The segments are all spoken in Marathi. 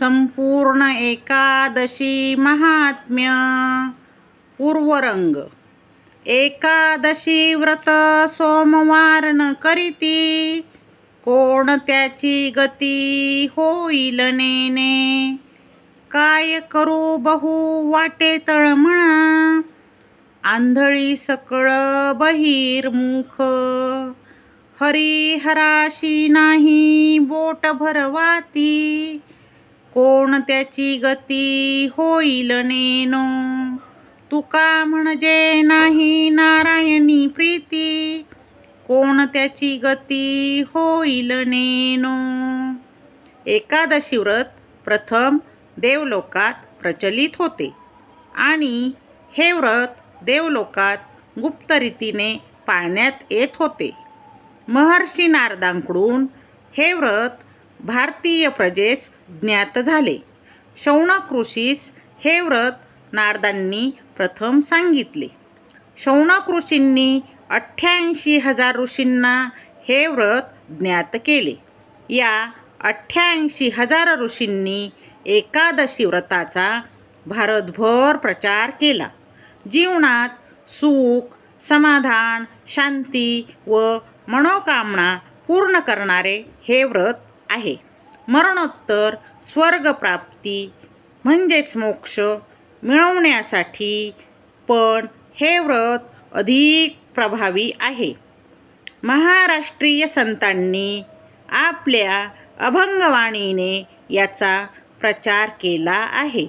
संपूर्ण एकादशी महात्म्य. पूर्वरंग. एकादशी व्रत सोमवार न करीती. कोण त्याची गती होईल नेने. काय करू बहु वाटे तळमळा आंधळी सकळ बहिर्मुख हरिहराशी नाही बोट भरवाती. कोण त्याची गती होईल नेनो? तुका म्हणजे नाही नारायणी प्रीती. कोण त्याची गती होईल नेनो? एकादशी व्रत प्रथम देवलोकात प्रचलित होते आणि हे व्रत देवलोकात गुप्त रीतीने पाळण्यात येत होते. महर्षी नारदांकडून हे व्रत भारतीय प्रजेस ज्ञात झाले. शौनक ऋषीस हे व्रत नारदांनी प्रथम सांगितले. शौनक ऋषींनी अठ्ठ्याऐंशी हजार ऋषींना हे व्रत ज्ञात केले. या अठ्ठ्याऐंशी हजार ऋषींनी एकादशी व्रताचा भारतभर प्रचार केला. जीवनात सुख समाधान शांती व मनोकामना पूर्ण करणारे हे व्रत आहे. मरणोत्तर स्वर्गप्राप्ती म्हणजेच मोक्ष मिळवण्यासाठी पण हे व्रत अधिक प्रभावी आहे. महाराष्ट्रीय संतांनी आपल्या अभंगवाणीने याचा प्रचार केला आहे.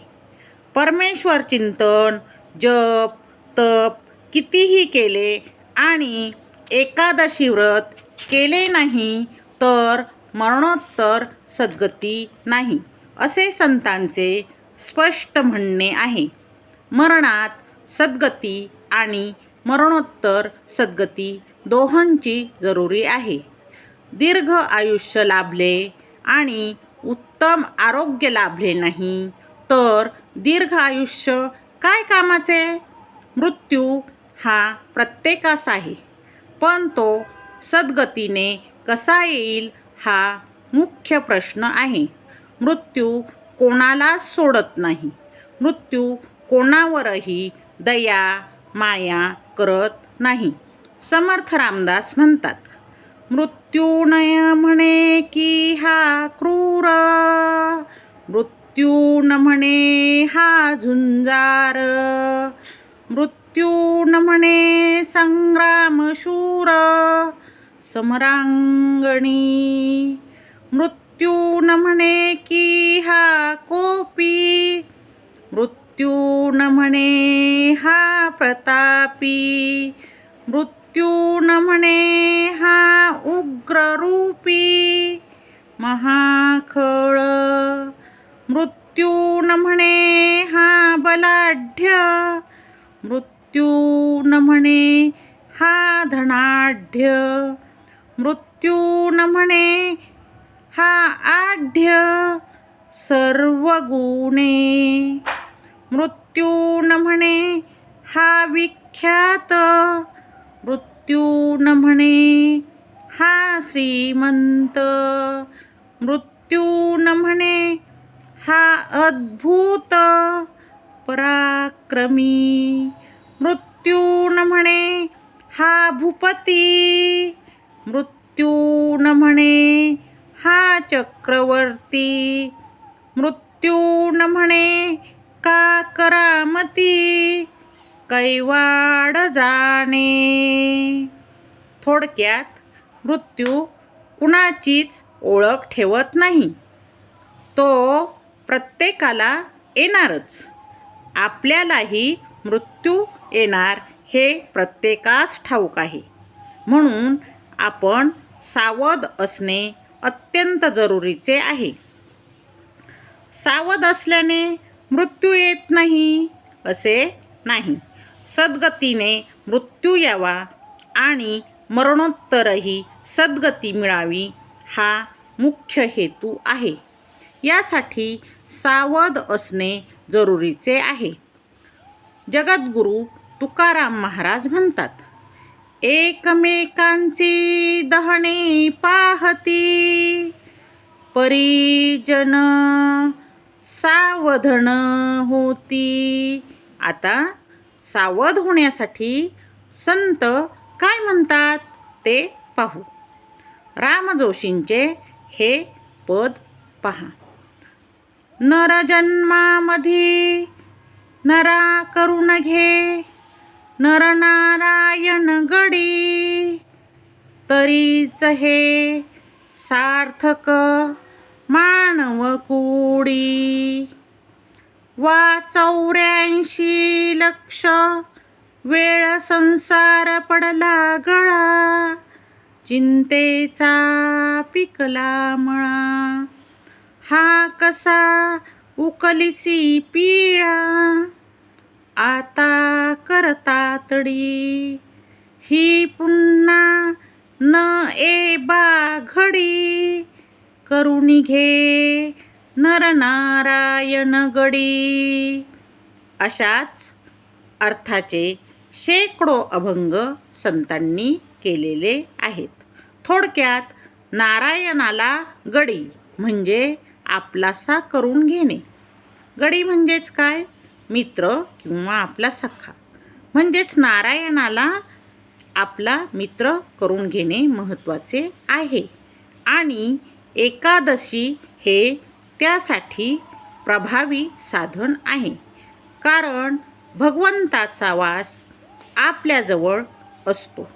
परमेश्वर चिंतन जप तप कितीही केले आणि एकादशी व्रत केले नाही तर मरणोत्तर सद्गती नाही असे संतांचे स्पष्ट म्हणणे आहे. मरणात सद्गती आणि मरणोत्तर सद्गती दोहोंची जरुरी आहे. दीर्घ आयुष्य लाभले आणि उत्तम आरोग्य लाभले नाही तर दीर्घ आयुष्य काय कामाचे? मृत्यू हा प्रत्येकास आहे पण तो सद्गतीने कसा येईल हा मुख्य प्रश्न आहे. मृत्यू कोणालाच सोडत नाही? मृत्यू कोणावरही दया माया करत नाही समर्थ रामदास म्हणतात. मृत्यूनय म्हणे की हा क्रूर मृत्यू न म्हणे हा झुंजार मृत्यू न म्हणे संग्रामशूर समरांगणी। मृत्यू न म्हणे की हा कोपी। मृत्यू न म्हणे हा प्रतापी। मृत्यू न म्हणे हा उग्ररूपी। महाखळ। मृत्यू न म्हणे हा बलाढ्य। मृत्यू न म्हणे हा धनाढ्य। मृत्यू न म्हणे हा आढ्य सर्व गुणे मृत्यू न म्हणे हा विख्यात मृत्यू न म्हणे हा श्रीमंत. मृत्यू न म्हणे हा अद्भुत पराक्रमी. मृत्यू न म्हणे हा भूपती. मृत्यू न म्हणे हा चक्रवर्ती! मृत्यू न म्हणे का करामती? कैवाड जाणे! थोडक्यात मृत्यू कुणाचीच ओळख ठेवत नाही. तो प्रत्येकाला येणारच. आपल्यालाही मृत्यू येणार हे प्रत्येकास ठाऊक आहे. म्हणून आपण सावध असणे अत्यंत जरुरीचे आहे. सावध असल्याने मृत्यू येत नाही असे नाही. सद्गतीने मृत्यू यावा आणि मरणोत्तरही सद्गती मिळावी हा मुख्य हेतू आहे. यासाठी सावध असणे जरुरीचे आहे. जगद्गुरू तुकाराम महाराज म्हणतात एकमेकांची दहणे पाहती. परिजन सावधन होती. आता सावध होण्यासाठी संत काय म्हणतात ते पाहू. राम जोशींचे हे पद पहा. नरजन्मामधी नरा करून घे. नरनारायण गडी. तरीच हे सार्थक मानव कुडी. वा चौऱ्याऐंशी लक्ष वेळ संसार पडला गळा. चिंतेचा पिकला मळा. हा कसा उकलिसी पिळा. आता करतातडी. ही पुन्हा न ए बा घडी. करुणी घे नरनारायण गडी. अशाच अर्थाचे शेकडो अभंग संतांनी केलेले आहेत. थोडक्यात नारायणाला गडी म्हणजे आपलासा करून घेणे. गडी म्हणजेच काय? मित्र किंवा आपला सखा. म्हणजेच नारायणाला आपला मित्र करून घेणे महत्त्वाचे आहे. आणि एकादशी हे त्यासाठी प्रभावी साधन आहे. कारण भगवंताचा वास आपल्याजवळ असतो.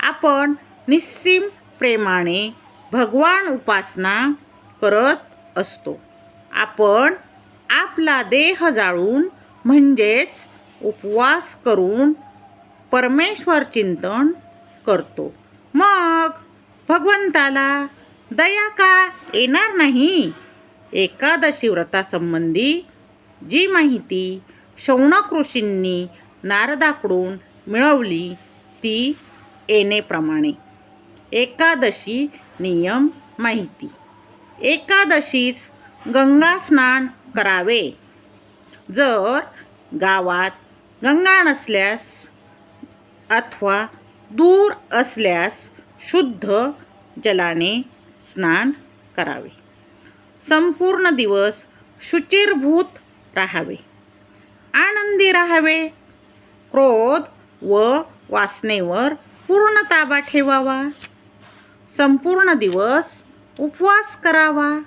आपण निस्सीम प्रेमाने भगवान उपासना करत असतो. आपण आपला देह जाळून म्हणजेच उपवास करून परमेश्वर चिंतन करतो. मग भगवंताला दया का येणार नाही? एकादशी व्रतासंबंधी जी माहिती शौनक ऋषींनी नारदाकडून मिळवली ती येणेप्रमाणे एकादशी नियम माहिती. एकादशीस गंगा स्नान करावे. जर गावात गंगा नसल्यास अथवा दूर असल्यास शुद्ध जलाने स्नान करावे. संपूर्ण दिवस शुचिरभूत राहावे. आनंदी राहावे. क्रोध व वासनेवर पूर्ण ताबा ठेवावा. संपूर्ण दिवस उपवास करावा.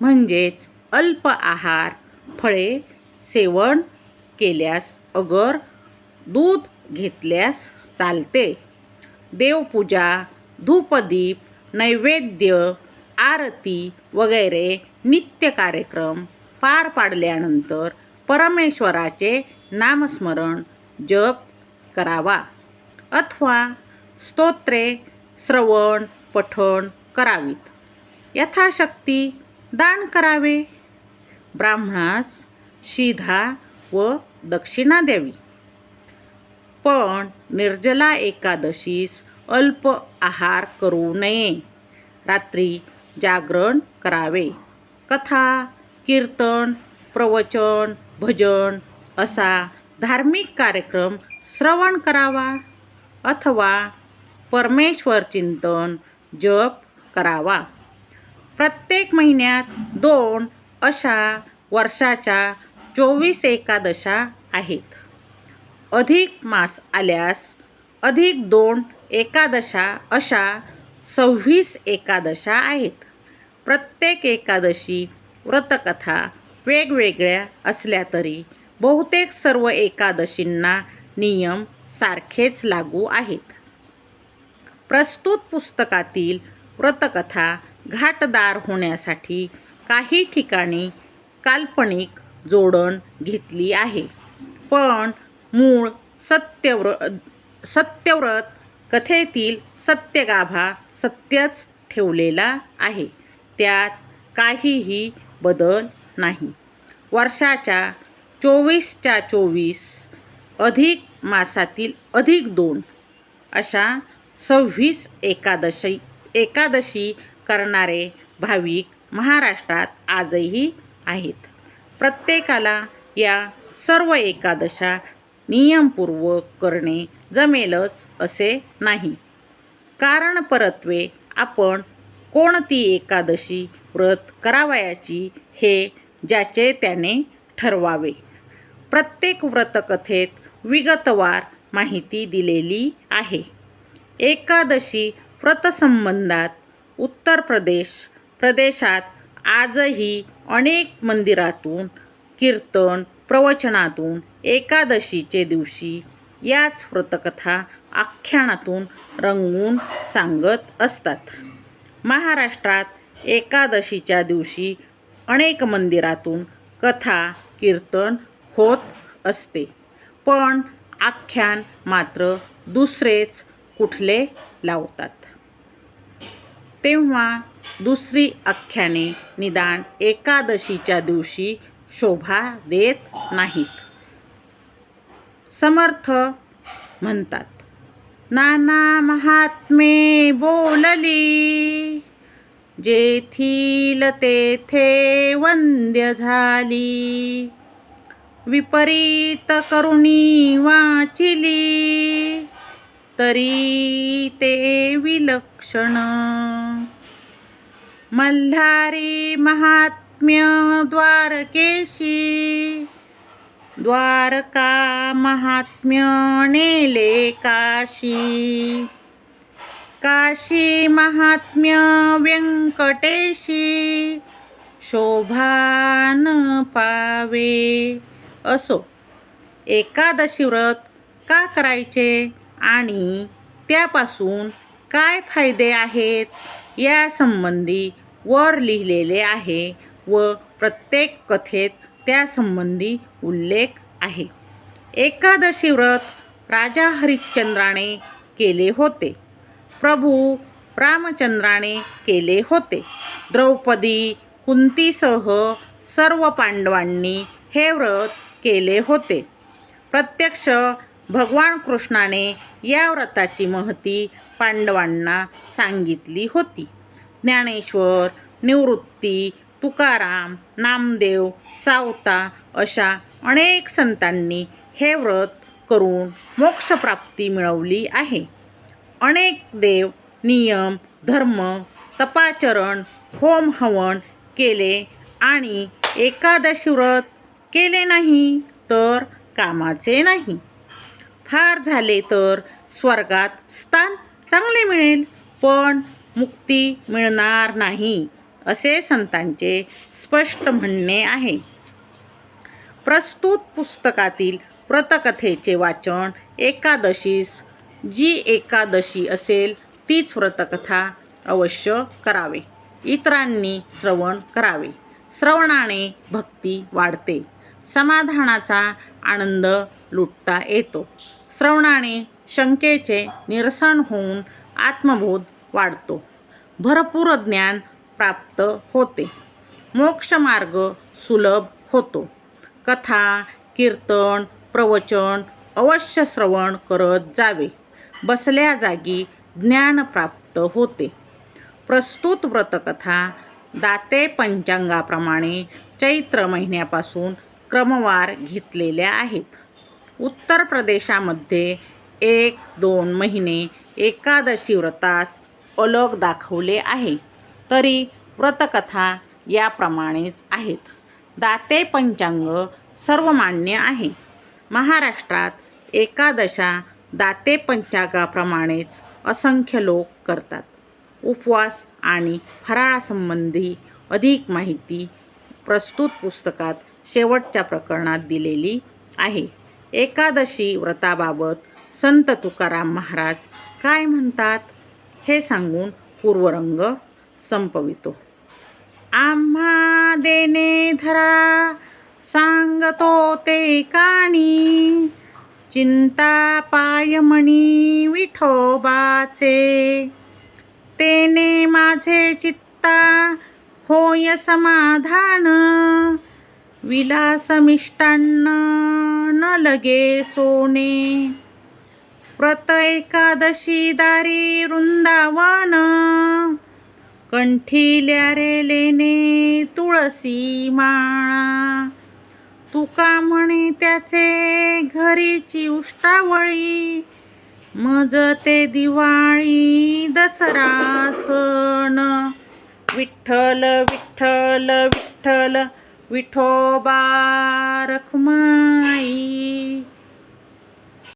म्हणजेच अल्प आहार फळे सेवन केल्यास अगर दूध घेतल्यास चालते. देवपूजा धूपदीप नैवेद्य आरती वगैरे नित्य कार्यक्रम पार पाडल्यानंतर परमेश्वराचे नामस्मरण जप करावा. अथवा स्तोत्रे श्रवण पठण करावीत. यथाशक्ती दान करावे. ब्राह्मणास शिधा व दक्षिणा द्यावी पण निर्जला एकादशीस अल्प आहार करू नये. रात्री जागरण करावे. कथा कीर्तन प्रवचन भजन असा धार्मिक कार्यक्रम श्रवण करावा अथवा परमेश्वर चिंतन जप करावा. प्रत्येक महिन्यात दोन अशा वर्षाच्या चोवीस एकादशा आहेत. अधिक मास आल्यास अधिक दोन एकादशा अशा सव्वीस एकादशा आहेत. प्रत्येक एकादशी व्रतकथा वेगवेगळ्या असल्या तरी बहुतेक सर्व एकादशींना नियम सारखेच लागू आहेत. प्रस्तुत पुस्तकातील व्रतकथा घाटदार होण्यासाठी काही ठिकाणी काल्पनिक जोडण घेतली आहे. पण मूळ सत्यव्र सत्यव्रत कथेतील सत्यगाभा सत्यच ठेवलेला आहे. त्यात काहीही बदल नाही. वर्षाच्या चोवीसच्या चोवीस अधिक मासातील अधिक दोन अशा सव्वीस एकादशी एकादशी करणारे भाविक महाराष्ट्रात आजही आहेत. प्रत्येकाला या सर्व एकादशा नियमपूर्वक करणे जमेलच असे नाही. कारण परत्वे आपण कोणती एकादशी व्रत करावयाची हे ज्याचे त्याने ठरवावे. प्रत्येक व्रतकथेत विगतवार माहिती दिलेली आहे. एकादशी व्रतसंबंधात उत्तर प्रदेश प्रदेशात आजही अनेक मंदिरातून कीर्तन प्रवचनातून एकादशीचे दिवशी याच व्रतकथा आख्यानातून रंगवून सांगत असतात. महाराष्ट्रात एकादशीच्या दिवशी अनेक मंदिरातून कथा कीर्तन होत असते. पण आख्यान मात्र दुसरेच कुठले लावतात. तेव्हा दुसरी आख्याने निदान एकादशीच्या दिवशी शोभा देत नाहीत. समर्थ म्हणतात नाना महात्मे बोलली जेथील तेथे वंद्य झाली विपरीत करुणी वाचिली तरी ते विलक्षण. मल्हारी महात्म्य द्वारकेशी द्वारका महात्म्य नेले काशी काशी महात्म्य व्यंकटेशी शोभान पावे. असो. एकादशी व्रत का करायचे? आणि त्यापासून काय फायदे आहेत यासंबंधी वर लिहिलेले आहे व प्रत्येक कथेत त्यासंबंधी उल्लेख आहे. एकादशी व्रत राजा हरिश्चंद्राने केले होते. प्रभू रामचंद्राने केले होते. द्रौपदी कुंतीसह सर्व पांडवांनी हे व्रत केले होते. प्रत्यक्ष भगवान कृष्णाने या व्रताची महती पांडवांना सांगितली होती. ज्ञानेश्वर निवृत्ती तुकाराम नामदेव सावता अशा अनेक संतांनी हे व्रत करून मोक्षप्राप्ती मिळवली आहे. अनेक देव नियम धर्म तपाचरण होम हवन केले आणि एकादशी व्रत केले नाही तर कामाचे नाही. ठार झाले तर स्वर्गात स्थान चांगले मिळेल पण मुक्ती मिळणार नाही असे संतांचे स्पष्ट म्हणणे आहे. प्रस्तुत पुस्तकातील व्रतकथेचे वाचन एकादशीस जी एकादशी असेल तीच व्रतकथा अवश्य करावे. इतरांनी श्रवण करावे. श्रवणाने भक्ती वाढते. समाधानाचा आनंद लुटता येतो. श्रवणाने शंकेचे निरसन होऊन आत्मबोध वाढतो. भरपूर ज्ञान प्राप्त होते. मोक्षमार्ग सुलभ होतो. कथा कीर्तन प्रवचन अवश्य श्रवण करत जावे. बसल्या जागी ज्ञान प्राप्त होते. प्रस्तुत व्रतकथा दाते पंचांगाप्रमाणे चैत्र महिन्यापासून क्रमवार घेतलेल्या आहेत. उत्तर प्रदेशामध्ये एक दोन महिने एकादशी व्रतास अलग दाखवले आहे. तरी व्रतकथा याप्रमाणेच आहेत. दाते पंचांग सर्व मान्य आहे. महाराष्ट्रात एकादशा दाते पंचांगाप्रमाणेच असंख्य लोक करतात. उपवास आणि फराळासंबंधी अधिक माहिती प्रस्तुत पुस्तकात शेवटच्या प्रकरणात दिलेली आहे. एकादशी व्रताबाबत संत तुकाराम महाराज काय म्हणतात हे सांगून पूर्वरंग संपवितो. आम्हा देणे धरा सांगतो ते काणी चिंता पायमणी विठोबाचे. तेने माझे चित्ता होय समाधान विलास मिष्टान्न न लगे सोने। व्रत एकादशी दारी वृंदावन। कंठील्या रे लेणे तुळसी माळा। तुका म्हणे त्याचे घरीची उष्टावळी। मज ते दिवाळी दसरा सण। विठ्ठल विठ्ठल विठ्ठल विठोबा रखुमाई।